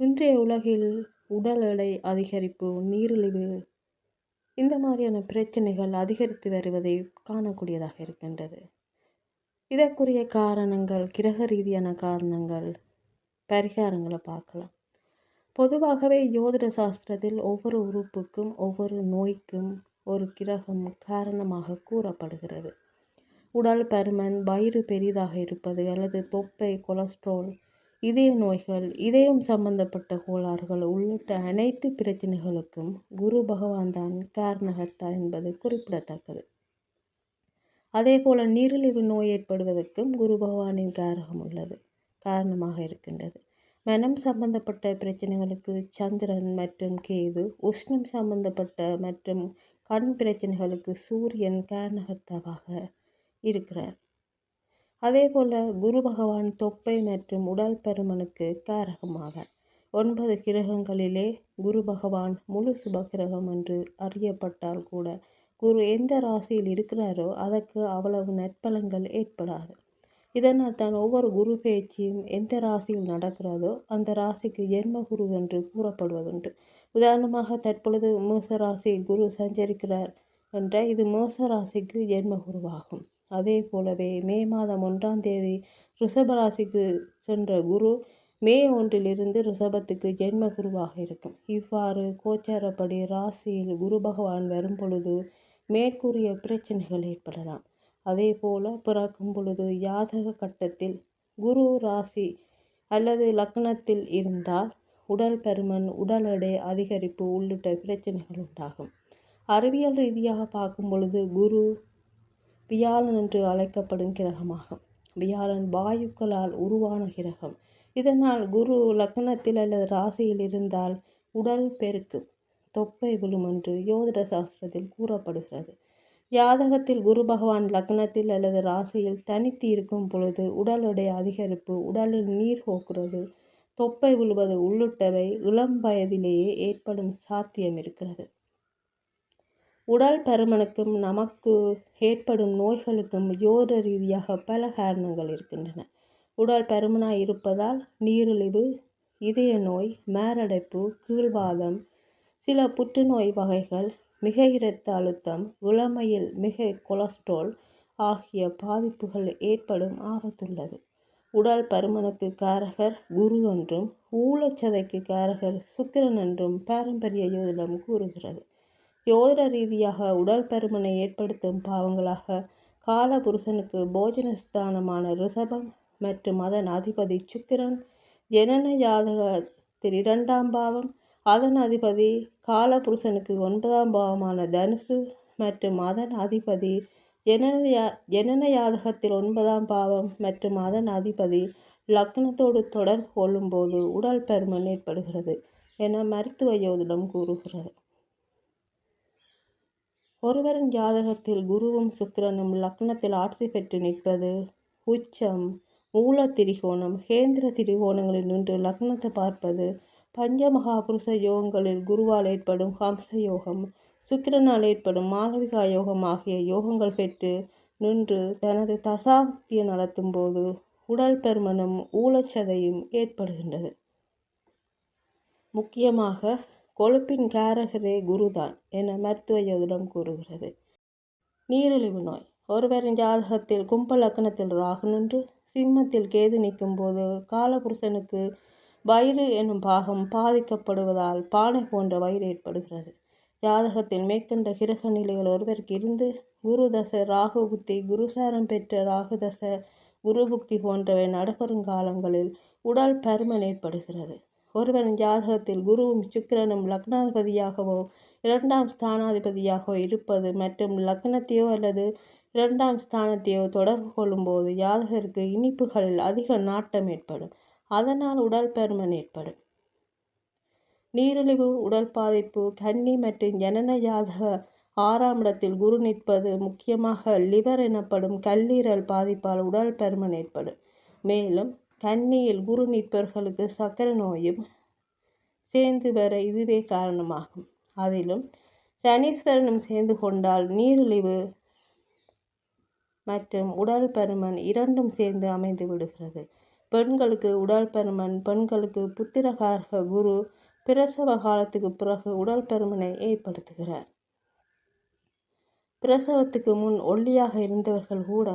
இன்றைய உலகில் உடல் எடை அதிகரிப்பு நீரிழிவு இந்த மாதிரியான பிரச்சனைகள் அதிகரித்து வருவதை காணக்கூடியதாக இருக்கின்றது. இதற்குரிய காரணங்கள் கிரக ரீதியான காரணங்கள் பரிகாரங்களை பார்க்கலாம். பொதுவாகவே ஜோதிட சாஸ்திரத்தில் ஒவ்வொரு உறுப்புக்கும் ஒவ்வொரு நோய்க்கும் ஒரு கிரகம் காரணமாக கூறப்படுகிறது. உடல் பருமன் வயிறு பெரிதாக இருப்பது அல்லது தொப்பை கொலஸ்ட்ரால் இதய நோய்கள் இதயம் சம்பந்தப்பட்ட கோளாறுகள் உள்ளிட்ட அனைத்து பிரச்சனைகளுக்கும் குரு பகவான் தான் காரணகர்த்தா என்பது குறிப்பிடத்தக்கது. அதே போல நீரிழிவு நோய் ஏற்படுவதற்கும் குரு பகவானின் காரகம் உள்ளது காரணமாக இருக்கின்றது. மனம் சம்பந்தப்பட்ட பிரச்சனைகளுக்கு சந்திரன் மற்றும் கேது உஷ்ணம் சம்பந்தப்பட்ட மற்றும் கண் பிரச்சனைகளுக்கு சூரியன் காரணகர்த்தாவாக இருக்கிறார். அதே போல் குரு பகவான் தொப்பை மற்றும் உடல் பருமனுக்கு காரகமாக ஒன்பது கிரகங்களிலே குரு பகவான் முழு சுபகிரகம் என்று அறியப்பட்டால் கூட குரு எந்த ராசியில் இருக்கிறாரோ அதற்கு அவ்வளவு நற்பலங்கள் ஏற்படாது. இதனால் தான் ஒவ்வொரு குரு பேச்சியும் எந்த ராசியில் நடக்கிறதோ அந்த ராசிக்கு ஜென்ம குரு என்று கூறப்படுவதுண்டு. உதாரணமாக தற்பொழுது மேச ராசியில் குரு சஞ்சரிக்கிறார் என்ற இது மேச ராசிக்கு ஜென்ம குருவாகும். அதே போலவே மே மாதம் ஒன்றாம் தேதி ரிஷபராசிக்கு சென்ற குரு மே ஒன்றிலிருந்து ரிஷபத்துக்கு ஜென்ம குருவாக இருக்கும். இவ்வாறு கோச்சாரப்படி ராசியில் குரு பகவான் வரும் பொழுது மேற்கூறிய பிரச்சனைகள் ஏற்படலாம். அதே போல பிறக்கும் பொழுது யாதக கட்டத்தில் குரு ராசி அல்லது லக்னத்தில் இருந்தால் உடல் பருமன் உடல் எடை அதிகரிப்பு உள்ளிட்ட பிரச்சனைகள் உண்டாகும். அறிவியல் ரீதியாக பார்க்கும் பொழுது குரு வியாழன் என்று அழைக்கப்படும் கிரகமாகும். வியாழன் வாயுக்களால் உருவான கிரகம். இதனால் குரு லக்னத்தில் அல்லது ராசியில் இருந்தால் உடல் பெருக்கு. தொப்பை விழும் என்று யோதிட சாஸ்திரத்தில் கூறப்படுகிறது. ஜாதகத்தில் குரு பகவான் லக்னத்தில் அல்லது ராசியில் தனித்து இருக்கும் பொழுது உடலுடைய அதிகரிப்பு உடலில் நீர் போக்குறது தொப்பை விழுவது உள்ளிட்டவை இளம் வயதிலேயே ஏற்படும் சாத்தியம் இருக்கிறது. உடல் பருமனுக்கும் நமக்கு ஏற்படும் நோய்களுக்கும் யோக ரீதியாக பல காரணங்கள் இருக்கின்றன. உடல் பருமனாக இருப்பதால் நீரிழிவு இதய நோய் மாரடைப்பு கீழ்வாதம் சில புற்றுநோய் வகைகள் மிக இரத்த அழுத்தம் இளமையில் மிக கொலஸ்ட்ரால் ஆகிய பாதிப்புகள் ஏற்படும் ஆபத்துள்ளது. உடல் பருமனுக்கு காரகர் குரு என்றும் ஊழச்சதைக்கு காரகர் சுக்கிரன் என்றும் பாரம்பரிய யோதிடம் கூறுகிறது. ஜோதிட ரீதியாக உடல் பருமனை ஏற்படுத்தும் பாவங்களாக காலபுருஷனுக்கு போஜனஸ்தானமான ரிஷபம் மற்றும் அதன் அதிபதி சுக்கிரன் ஜனன ஜாதகத்தில் இரண்டாம் பாவம் அதன் அதிபதி காலபுருஷனுக்கு ஒன்பதாம் பாவமான தனுசு மற்றும் அதன் அதிபதி ஜனன ஜனன யாதகத்தில் ஒன்பதாம் பாவம் மற்றும் அதன் அதிபதி லக்னத்தோடு தொடர்பு கொள்ளும்போது உடல் பருமன் ஏற்படுகிறது என மருத்துவ யோதிடம் கூறுகிறது. ஒருவரின் ஜாதகத்தில் குருவும் சுக்கிரனும் லக்னத்தில் ஆட்சி பெற்று நிற்பது உச்சம் மூல திரிகோணம் கேந்திர திரிகோணங்களில் நின்று லக்னத்தை பார்ப்பது பஞ்சமகாபுருஷ யோகங்களில் குருவால் ஏற்படும் ஹம்ச யோகம் சுக்கிரனால் ஏற்படும் மாளவிகா யோகம் ஆகிய யோகங்கள் பெற்று நின்று தனது தசாப்தியை நடத்தும் போது உடல் பெருமனும் ஊழச்சதையும் ஏற்படுகின்றது. முக்கியமாக கொழுப்பின் காரகரே குருதான் என மருத்துவ ஜோதிடம் கூறுகிறது. நீரிழிவு நோய். ஒருவரின் ஜாதகத்தில் கும்ப லக்கணத்தில் ராகு நின்று சிம்மத்தில் கேது நிற்கும் போது காலபுருஷனுக்கு வயிறு எனும் பாகம் பாதிக்கப்படுவதால் பானை போன்ற வயிறு ஏற்படுகிறது. ஜாதகத்தில் மேற்கண்ட கிரக நிலைகள் ஒருவருக்கு இருந்து குரு தசை ராகு புத்தி குருசாரம் பெற்ற ராகு தசை குரு புக்தி போன்றவை நடைபெறும் காலங்களில் உடல் பருமன் ஏற்படுகிறது. ஒருவரின் ஜாதகத்தில் குருவும் சுக்கிரனும் லக்னாதிபதியாகவோ இரண்டாம் ஸ்தானாதிபதியாகவோ இருப்பது மற்றும் லக்னத்தையோ அல்லது இரண்டாம் ஸ்தானத்தையோ தொடர்பு கொள்ளும்போது ஜாதகருக்கு இனிப்புகளில் அதிக நாட்டம் ஏற்படும். அதனால் உடல் பருமன் ஏற்படும். நீரிழிவு உடல் பாதிப்பு கன்னி மற்றும் ஜனன ஜாதக ஆறாம் இடத்தில் குரு நிற்பது முக்கியமாக லிவர் எனப்படும் கல்லீரல் பாதிப்பால் உடல் பருமன் ஏற்படும். மேலும் கன்னியில் குரு நிற்பவர்களுக்கு சக்கரை நோயும் சேர்ந்து வர இதுவே காரணமாகும். அதிலும் சனீஸ்வரனும் சேர்ந்து கொண்டால் நீரிழிவு மற்றும் உடல் பருமன் இரண்டும் சேர்ந்து அமைந்து விடுகிறது. பெண்களுக்கு உடல் பருமன் பெண்களுக்கு புத்திரகாரக குரு பிரசவ காலத்துக்கு பிறகு உடல் பருமனை ஏற்படுத்துகிறார். பிரசவத்துக்கு முன் ஒல்லியாக இருந்தவர்கள் கூட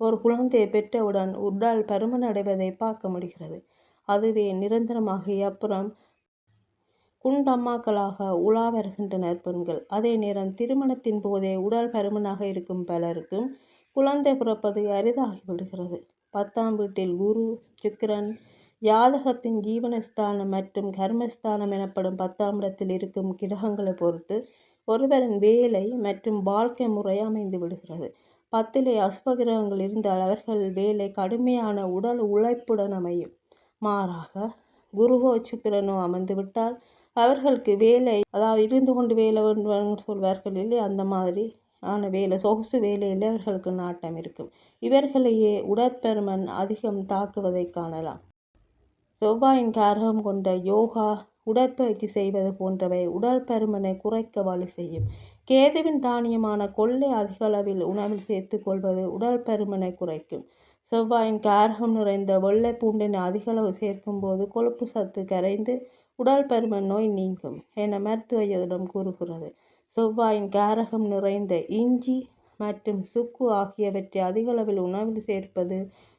ஒரு குழந்தையை பெற்றவுடன் உடல் பருமன் அடைவதை பார்க்க முடிகிறது. அதுவே நிரந்தரமாகி அப்புறம் குண்டம்மாக்களாக உலா வருகின்றனர் பெண்கள். அதே நேரம் திருமணத்தின் போதே உடல் பருமனாக இருக்கும் பலருக்கும் குழந்தை பிறப்பது அரிதாகிவிடுகிறது பத்தாம் வீட்டில் குரு சுக்கிரன் யாதகத்தின் ஜீவனஸ்தானம் மற்றும் கர்மஸ்தானம் எனப்படும் பத்தாம் இடத்தில் இருக்கும் கிரகங்களை பொறுத்து ஒருவரின் வேலை மற்றும் வாழ்க்கை முறை அமைந்து விடுகிறது. பத்திலே அசுபகிரகங்கள் இருந்தால் அவர்கள் வேலை கடுமையான உடல் உழைப்புடன் அமையும். மாறாக குருவோ சுக்கிரனோ அமர்ந்துவிட்டால் அவர்களுக்கு வேலை அதாவது இருந்து கொண்டு வேலை வேண்டும் சொல்வார்கள் இல்லை அந்த மாதிரி ஆன வேலை சொகுசு வேலையில் அவர்களுக்கு நாட்டம் இருக்கும். இவர்களையே உடற்பருமன் அதிகம் தாக்குவதை காணலாம். செவ்வாயின் காரகம் கொண்ட யோகா உடற்பயிற்சி செய்வது போன்றவை உடல் பருமனை குறைக்க வழி செய்யும். கேதுவின் தானியமான கொள்ளை அதிக அளவில் உணவில் சேர்த்து கொள்வது உடல் பருமனை குறைக்கும். செவ்வாயின் காரகம் நிறைந்த வெள்ளை பூண்டினை அதிக அளவு சேர்க்கும் போது கொழுப்பு சத்து கரைந்து உடல் பருமன் நோய் நீங்கும் என மருத்துவ யோகம் கூறுகிறது. செவ்வாயின் காரகம் நிறைந்த இஞ்சி மற்றும் சுக்கு ஆகியவற்றை அதிகளவில் உணவில் சேர்ப்பது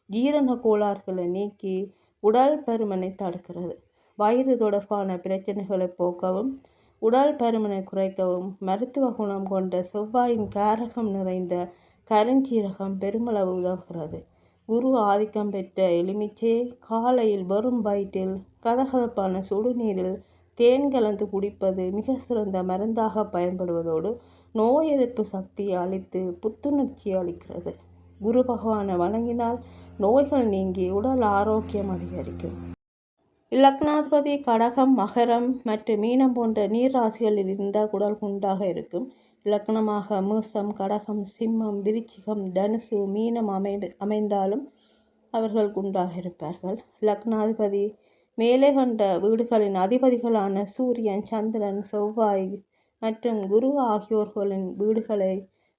ஜீரண கோளாறுகளை நீக்கி உடல் பருமனை தடுக்கிறது. வயிறு தொடர்பான பிரச்சனைகளை போக்கவும் உடல் பருமனை குறைக்கவும் மருத்துவ குணம் கொண்ட செவ்வாயின் காரகம் நிறைந்த கருஞ்சீரகம் பெருமளவு உதவுகிறது. குரு ஆதிக்கம் பெற்ற எலுமிச்சை காலையில் வெறும் வயிற்றில் கதகதப்பான சுடுநீரில் தேன் கலந்து குடிப்பது மிக சிறந்த மருந்தாக பயன்படுவதோடு நோய் எதிர்ப்பு சக்தியை அளித்து புத்துணர்ச்சி அளிக்கிறது. குரு பகவானை வணங்கினால் நோய்கள் நீங்கி உடல் ஆரோக்கியம் அதிகரிக்கும். இலக்னாதிபதி கடகம் மகரம் மற்றும் மீனம் போன்ற நீர் ராசிகளில் இருந்தால் குடல் குண்டாக இருக்கும். இலக்கணமாக மேசம் கடகம் சிம்மம் விருச்சிகம் தனுசு மீனம் அமை அமைந்தாலும் அவர்கள் குண்டாக இருப்பார்கள். லக்னாதிபதி மேலே கண்ட வீடுகளின் அதிபதிகளான சூரியன் சந்திரன் செவ்வாய் மற்றும் குரு ஆகியோர்களின் வீடுகளை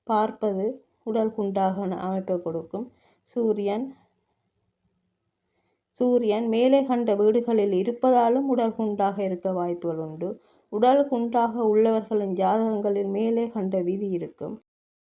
பார்ப்பது உடல் குண்டாக அமைப்பை கொடுக்கும். சூரியன் சூரியன் மேலே கண்ட வீடுகளில் இருப்பதாலும் உடல் குண்டாக இருக்க வாய்ப்புகள் உண்டு. உடல் குண்டாக உள்ளவர்களின் ஜாதகங்களில் மேலே கண்ட விதி இருக்கும்.